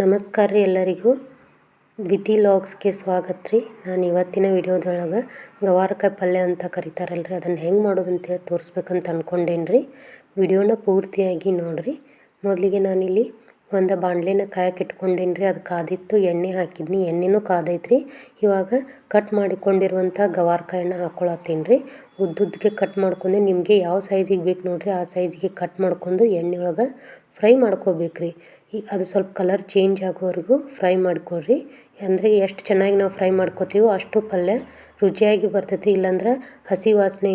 ನಮಸ್ಕಾರ ರೀ ಎಲ್ಲರಿಗೂ. ವಿಧಿ ಲಾಗ್ಸ್ಗೆ ಸ್ವಾಗತ ರೀ. ನಾನು ಇವತ್ತಿನ ವಿಡಿಯೋದೊಳಗೆ ಗವಾರಕಾಯಿ ಪಲ್ಯ ಅಂತ ಕರಿತಾರಲ್ರಿ. ಅದನ್ನು ಹೆಂಗೆ ಮಾಡೋದು ಅಂತೇಳಿ ತೋರಿಸ್ಬೇಕಂತ ಅಂದ್ಕೊಂಡೇನಿ ರೀ. ವಿಡಿಯೋನ ಪೂರ್ತಿಯಾಗಿ ನೋಡಿರಿ. ಮೊದಲಿಗೆ ನಾನಿಲ್ಲಿ ಒಂದು ಬಾಣಲೆನ ಕಾಯಕ್ಕೆ ಇಟ್ಕೊಂಡೇನಿ ರೀ. ಅದು ಕಾದಿತ್ತು, ಎಣ್ಣೆ ಹಾಕಿದ್ನಿ. ಎಣ್ಣೆನೂ ಕಾದೈತ್ರಿ. ಇವಾಗ ಕಟ್ ಮಾಡಿಕೊಂಡಿರುವಂಥ ಗವಾರಕಾಯನ್ನ ಹಾಕ್ಕೊಳತ್ತೀನಿ ರೀ. ಉದ್ದುದ್ದಕ್ಕೆ ಕಟ್ ಮಾಡ್ಕೊಂಡು ನಿಮಗೆ ಯಾವ ಸೈಜಿಗೆ ಬೇಕು ನೋಡಿರಿ, ಆ ಸೈಜಿಗೆ ಕಟ್ ಮಾಡ್ಕೊಂಡು ಎಣ್ಣೆ ಒಳಗೆ ಫ್ರೈ ಮಾಡ್ಕೋಬೇಕು ರೀ ಈ ಅದು ಸ್ವಲ್ಪ ಕಲರ್ ಚೇಂಜ್ ಆಗೋವರೆಗೂ ಫ್ರೈ ಮಾಡ್ಕೊಳ್ರಿ. ಅಂದರೆ ಎಷ್ಟು ಚೆನ್ನಾಗಿ ನಾವು ಫ್ರೈ ಮಾಡ್ಕೋತೀವೋ ಅಷ್ಟು ಪಲ್ಯ ರುಚಿಯಾಗಿ ಬರ್ತೈತಿ ಇಲ್ಲಾಂದ್ರೆ ಹಸಿ ವಾಸನೆ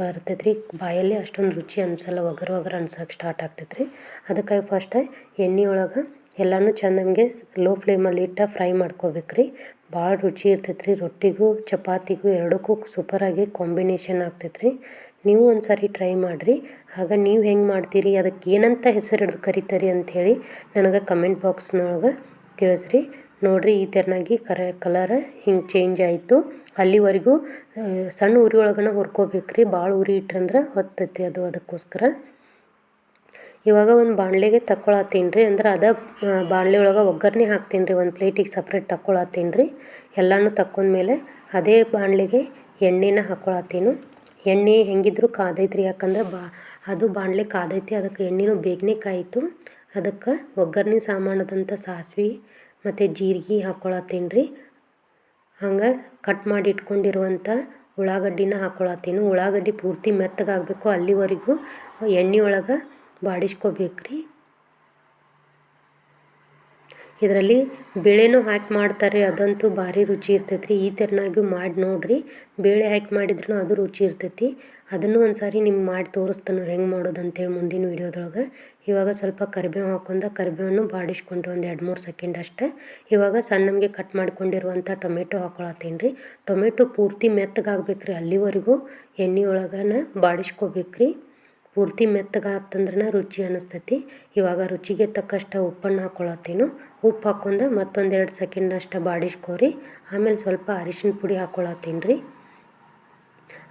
ಬರ್ತೈತೆ ರೀ ಬಾಯಲ್ಲಿ ಅಷ್ಟೊಂದು ರುಚಿ ಅನ್ಸಲ್ಲ, ಒಗರು ಒಗರು ಅನ್ಸೋಕೆ ಸ್ಟಾರ್ಟ್ ಆಗ್ತೈತೆ ರೀ ಅದಕ್ಕಾಗಿ ಫಸ್ಟ್ ಎಣ್ಣೆ ಒಳಗೆ ಎಲ್ಲನೂ ಚೆಂದ ನಮಗೆ ಲೋ ಫ್ಲೇಮಲ್ಲಿ ಇಟ್ಟು ಫ್ರೈ ಮಾಡ್ಕೋಬೇಕು ರೀ ಭಾಳ ರುಚಿ ಇರ್ತೈತೆ ರೀ ರೊಟ್ಟಿಗೂ, ಚಪಾತಿಗೂ ಎರಡಕ್ಕೂ ಸೂಪರಾಗಿ ಕಾಂಬಿನೇಷನ್ ಆಗ್ತೈತೆ ರೀ ನೀವು ಒಂದು ಸಾರಿ ಟ್ರೈ ಮಾಡಿರಿ. ಆಗ ನೀವು ಹೆಂಗೆ ಮಾಡ್ತೀರಿ, ಅದಕ್ಕೆ ಏನಂತ ಹೆಸರು ಹಿಡ್ದು ಕರಿತೀರಿ ಅಂಥೇಳಿ ನನಗೆ ಕಮೆಂಟ್ ಬಾಕ್ಸ್ನೊಳಗೆ ತಿಳಿಸ್ರಿ. ನೋಡಿರಿ, ಈ ಥರನಾಗಿ ಕರ ಕಲರ್ ಹಿಂಗೆ ಚೇಂಜ್ ಆಯಿತು. ಅಲ್ಲಿವರೆಗೂ ಸಣ್ಣ ಉರಿ ಒಳಗನ ಹುರ್ಕೋಬೇಕು ರೀ ಭಾಳ ಉರಿ ಇಟ್ರಂದ್ರೆ ಹೊತ್ತೈತಿ ಅದು ಅದಕ್ಕೋಸ್ಕರ. ಇವಾಗ ಒಂದು ಬಾಣಲೆಗೆ ತಕ್ಕೊಳತ್ತೀನಿ ರೀ ಅಂದ್ರೆ ಅದ ಬಾಣಲೆ ಒಳಗೆ ಒಗ್ಗರಣೆ ಹಾಕ್ತೀನಿ ರೀ ಒಂದು ಪ್ಲೇಟಿಗೆ ಸಪ್ರೇಟ್ ತಕ್ಕೊಳತ್ತೀನಿ ರೀ ಎಲ್ಲನೂ ತಕ್ಕೊಂಡ್ಮೇಲೆ ಅದೇ ಬಾಣಲೆಗೆ ಎಣ್ಣೆನ ಹಾಕ್ಕೊಳತ್ತೀನಿ ಎಣ್ಣೆ ಹೆಂಗಿದ್ರು ಕಾದೈತ್ರಿ, ಯಾಕಂದ್ರೆ ಬಾ, ಅದು ಬಾಣಲೆ ಕಾದೈತಿ, ಅದಕ್ಕೆ ಎಣ್ಣೆನೂ ಬೇಗನೆ ಕಾಯಿತು. ಅದಕ್ಕೆ ಒಗ್ಗರಣೆ ಸಾಮಾನದಂಥ ಸಾಸ್ವೆ ಮತ್ತು ಜೀರಿಗೆ ಹಾಕ್ಕೊಳತ್ತೀನಿ ರೀ ಹಂಗೆ ಕಟ್ ಮಾಡಿ ಇಟ್ಕೊಂಡಿರುವಂಥ ಉಳ್ಳಾಗಡ್ಡಿನ ಹಾಕ್ಕೊಳತ್ತೀನಿ ಉಳ್ಳಾಗಡ್ಡಿ ಪೂರ್ತಿ ಮೆತ್ತಗಾಗಬೇಕು, ಅಲ್ಲಿವರೆಗೂ ಎಣ್ಣೆ ಒಳಗೆ ಬಾಡಿಸ್ಕೋಬೇಕು ರೀ ಇದರಲ್ಲಿ ಬೇಳೆನೂ ಹಾಕಿ ಮಾಡ್ತಾರೆ, ಅದಂತೂ ಭಾರಿ ರುಚಿ ಇರ್ತೈತೆ ರೀ ಈ ಥರನಾಗಿ ಮಾಡಿ ನೋಡಿರಿ. ಬೇಳೆ ಹಾಕಿ ಮಾಡಿದ್ರೂ ಅದು ರುಚಿ ಇರ್ತೈತಿ. ಅದನ್ನು ಒಂದು ಸಾರಿ ನಿಮ್ಗೆ ಮಾಡಿ ತೋರಿಸ್ತಾನೆ ಹೆಂಗೆ ಮಾಡೋದು ಅಂತೇಳಿ ಮುಂದಿನ ವೀಡಿಯೋದೊಳಗೆ. ಇವಾಗ ಸ್ವಲ್ಪ ಕರಿಬೇವು ಹಾಕೊಂಡ ಕರಿಬೇವನ್ನು ಬಾಡಿಸ್ಕೊಂಡ್ರೆ ಒಂದು ಎರಡು ಮೂರು ಸೆಕೆಂಡ್ ಅಷ್ಟೇ. ಇವಾಗ ಸಣ್ಣಗೆ ಕಟ್ ಮಾಡ್ಕೊಂಡಿರುವಂಥ ಟೊಮೆಟೊ ಹಾಕೊಳತ್ತೀನಿ ರೀ ಟೊಮೆಟೊ ಪೂರ್ತಿ ಮೆತ್ತಗಾಗ್ಬೇಕು ರೀ ಅಲ್ಲಿವರೆಗೂ. ಎಣ್ಣೆ ಒಳಗನ ಬಾಡಿಸ್ಕೋಬೇಕು ರೀ ಪೂರ್ತಿ ಮೆತ್ತಗಾತಂದ್ರೆ ರುಚಿ ಅನ್ನಿಸ್ತೈತಿ ಇವಾಗ ರುಚಿಗೆ ತಕ್ಕಷ್ಟು ಉಪ್ಪನ್ನು ಹಾಕ್ಕೊಳತ್ತೀನಿ ಉಪ್ಪು ಹಾಕ್ಕೊಂಡು ಮತ್ತೊಂದು ಎರಡು ಸೆಕೆಂಡ್ ಅಷ್ಟು ಬಾಡಿಸ್ಕೋರಿ. ಆಮೇಲೆ ಸ್ವಲ್ಪ ಅರಿಶಿನ ಪುಡಿ ಹಾಕ್ಕೊಳತ್ತೀನಿ ರೀ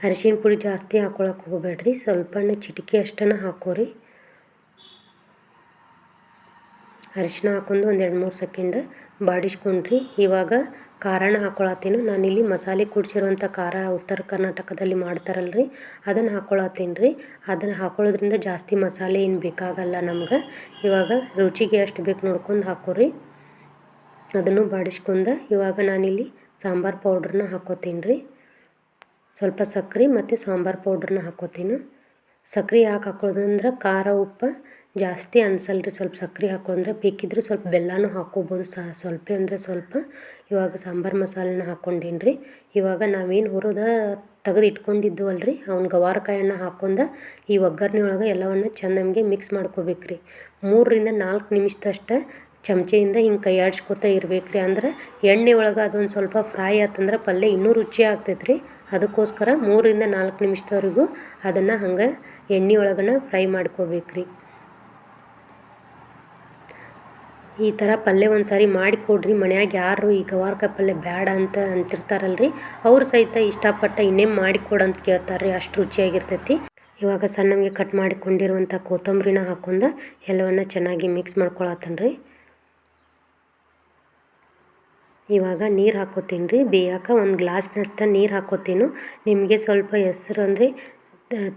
ಅರಿಶಿನ ಪುಡಿ ಜಾಸ್ತಿ ಹಾಕ್ಕೊಳಕ್ಕೆ ಹೋಗಬೇಡ್ರಿ ಸ್ವಲ್ಪನೇ ಚಿಟಿಕೆ ಅಷ್ಟನ್ನು ಹಾಕೋರಿ. ಅರಿಶಿನ ಹಾಕೊಂಡು ಒಂದು ಎರಡು ಮೂರು ಸೆಕೆಂಡ್ ಬಾಡಿಸ್ಕೊಂಡ್ರಿ. ಇವಾಗ ಖಾರನ ನಾನು ನಾನಿಲ್ಲಿ ಮಸಾಲೆ ಕುಡಿಸಿರುವಂಥ ಖಾರ ಉತ್ತರ ಕರ್ನಾಟಕದಲ್ಲಿ ಮಾಡ್ತಾರಲ್ರಿ. ಅದನ್ನು ಹಾಕ್ಕೊಳತ್ತೀನಿ ರೀ ಅದನ್ನು ಹಾಕೊಳ್ಳೋದ್ರಿಂದ ಜಾಸ್ತಿ ಮಸಾಲೆ ಏನು ಬೇಕಾಗಲ್ಲ ನಮ್ಗೆ. ಇವಾಗ ರುಚಿಗೆ ಎಷ್ಟು ಬೇಕು ನೋಡ್ಕೊಂಡು ಹಾಕೋರಿ. ಅದನ್ನು ಬಾಡಿಸ್ಕೊಂಡು ಇವಾಗ ನಾನಿಲ್ಲಿ ಸಾಂಬಾರು ಪೌಡ್ರನ್ನ ಹಾಕೋತೀನಿ ರೀ ಸ್ವಲ್ಪ ಸಕ್ಕರೆ ಮತ್ತು ಸಾಂಬಾರು ಪೌಡ್ರನ್ನ ಹಾಕೋತೀನಿ. ಸಕ್ಕರೆ ಯಾಕೆ ಹಾಕೋದಂದ್ರೆ ಖಾರ, ಉಪ್ಪು ಜಾಸ್ತಿ ಅನ್ಸಲ್ರಿ ಸ್ವಲ್ಪ ಸಕ್ರೆ ಹಾಕೊಂಡ್ರೆ. ಬೇಕಿದ್ದರೆ ಸ್ವಲ್ಪ ಬೆಲ್ಲನೂ ಹಾಕ್ಕೋಬೋದು ಸಹ ಸ್ವಲ್ಪ ಅಂದರೆ ಸ್ವಲ್ಪ. ಇವಾಗ ಸಾಂಬಾರು ಮಸಾಲೆನ ಹಾಕ್ಕೊಂಡೇನಿ ರೀ ಇವಾಗ ನಾವೇನು ಹುರಿದ ತೆಗೆದು ಇಟ್ಕೊಂಡಿದ್ದು ರೀ ಅವ್ನ ಗವಾರಕಾಯನ್ನು ಹಾಕ್ಕೊಂಡ ಈ ಒಗ್ಗರಣೆ ಒಳಗೆ ಎಲ್ಲವನ್ನ ಚೆಂದ ನಮಗೆ ಮಿಕ್ಸ್ ಮಾಡ್ಕೋಬೇಕು ರೀ ಮೂರರಿಂದ ನಾಲ್ಕು ನಿಮಿಷದಷ್ಟು ಚಮಚೆಯಿಂದ ಹಿಂಗೆ ಕೈ ಆಡ್ಸ್ಕೊತಾ ಇರ್ಬೇಕು ರೀ ಅಂದ್ರೆ ಎಣ್ಣೆ ಒಳಗೆ ಅದೊಂದು ಸ್ವಲ್ಪ ಫ್ರೈ ಆತಂದ್ರೆ ಪಲ್ಯ ಇನ್ನೂ ರುಚಿ ಆಗ್ತೈತೆ ರೀ ಅದಕ್ಕೋಸ್ಕರ ಮೂರರಿಂದ ನಾಲ್ಕು ನಿಮಿಷದವರೆಗೂ ಅದನ್ನು ಹಂಗೆ ಎಣ್ಣೆ ಒಳಗನ ಫ್ರೈ ಮಾಡ್ಕೋಬೇಕು ರೀ ಈ ಥರ ಪಲ್ಯ ಒಂದು ಸಾರಿ ಮಾಡಿಕೊಡ್ರಿ ಮನ್ಯಾಗ ಯಾರು ಈ ಗವಾರ್ಕಾಯಿ ಪಲ್ಯ ಬೇಡ ಅಂತ ಅಂತಿರ್ತಾರಲ್ರಿ. ಅವ್ರು ಸಹಿತ ಇಷ್ಟಪಟ್ಟ ಇನ್ನೇನು ಮಾಡಿಕೊಡು ಅಂತ ಕೇಳ್ತಾರೆ ರೀ ಅಷ್ಟು ರುಚಿಯಾಗಿರ್ತೈತಿ. ಇವಾಗ ಸಣ್ಣಗೆ ಕಟ್ ಮಾಡಿಕೊಂಡಿರುವಂಥ ಕೊತ್ತಂಬರಿನ ಹಾಕೊಂಡು ಎಲ್ಲವನ್ನು ಚೆನ್ನಾಗಿ ಮಿಕ್ಸ್ ಮಾಡ್ಕೊಳತ್ತನ್ರಿ. ಇವಾಗ ನೀರು ಹಾಕೋತೀನಿ ರೀ ಬೇಯಕ್ಕೆ ಒಂದು ಗ್ಲಾಸ್ನಷ್ಟು ನೀರು ಹಾಕೋತೀನಿ. ನಿಮಗೆ ಸ್ವಲ್ಪ ಹೆಸ್ರು ಅಂದರೆ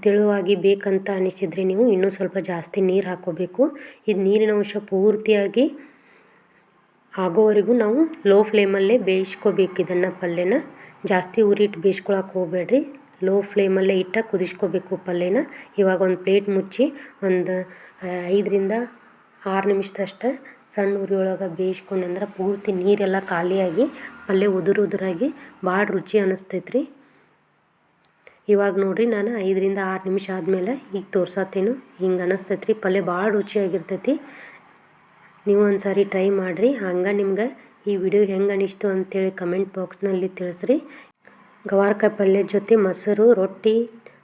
ತೆಳುವಾಗಿ ಬೇಕಂತ ಅನಿಸಿದರೆ ನೀವು ಇನ್ನೂ ಸ್ವಲ್ಪ ಜಾಸ್ತಿ ನೀರು ಹಾಕೋಬೇಕು. ಇದು ನೀರಿನ ಅಂಶ ಪೂರ್ತಿಯಾಗಿ ಆಗೋವರೆಗೂ ನಾವು ಲೋ ಫ್ಲೇಮಲ್ಲೇ ಬೇಯಿಸ್ಕೋಬೇಕು ಇದನ್ನು ಪಲ್ಯನ. ಜಾಸ್ತಿ ಉರಿಟ್ಟು ಬೇಯಿಸ್ಕೊಳಕ್ಕೆ ಹೋಗಬೇಡ್ರಿ. ಲೋ ಫ್ಲೇಮಲ್ಲೇ ಇಟ್ಟ ಕುದಿಸ್ಕೋಬೇಕು ಪಲ್ಯನ. ಇವಾಗ ಒಂದು ಪ್ಲೇಟ್ ಮುಚ್ಚಿ ಒಂದು ಐದರಿಂದ ಆರು ನಿಮಿಷದಷ್ಟು ಸಣ್ಣ ಉರಿಯೊಳಗೆ ಬೇಯಿಸ್ಕೊಂಡಂದ್ರೆ ಪೂರ್ತಿ ನೀರೆಲ್ಲ ಖಾಲಿಯಾಗಿ ಪಲ್ಯ ಉದುರು ಉದುರಾಗಿ ಭಾಳ ರುಚಿ ಅನ್ನಿಸ್ತೈತ್ರಿ ಇವಾಗ ನೋಡಿರಿ ನಾನು ಐದರಿಂದ ಆರು ನಿಮಿಷ ಆದಮೇಲೆ ಈಗ ತೋರ್ಸತ್ತೇನು ಹಿಂಗೆ ಅನ್ನಿಸ್ತೈತ್ರಿ ಪಲ್ಯ ಭಾಳ ರುಚಿಯಾಗಿರ್ತೈತಿ. ನೀವು ಒಂದು ಸಾರಿ ಟ್ರೈ ಮಾಡಿರಿ. ಹಂಗೆ ನಿಮ್ಗೆ ಈ ವಿಡಿಯೋ ಹೆಂಗೆ ಅನಿಸ್ತು ಅಂತೇಳಿ ಕಮೆಂಟ್ ಬಾಕ್ಸ್ನಲ್ಲಿ ತಿಳಿಸ್ರಿ. ಗವಾರ್ಕಾಯಿ ಪಲ್ಯ ಜೊತೆ ಮೊಸರು, ರೊಟ್ಟಿ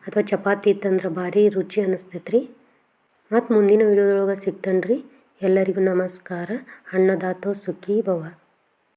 ಅಥವಾ ಚಪಾತಿ ಇತ್ತಂದ್ರೆ ಭಾರಿ ರುಚಿ ಅನ್ನಿಸ್ತೈತ್ರಿ ಮತ್ತು ಮುಂದಿನ ವಿಡಿಯೋದೊಳಗೆ ಸಿಗ್ತಾನೆ ರೀ ಎಲ್ಲರಿಗೂ ನಮಸ್ಕಾರ. ಅನ್ನದಾತೋ ಸುಖಿ ಭವ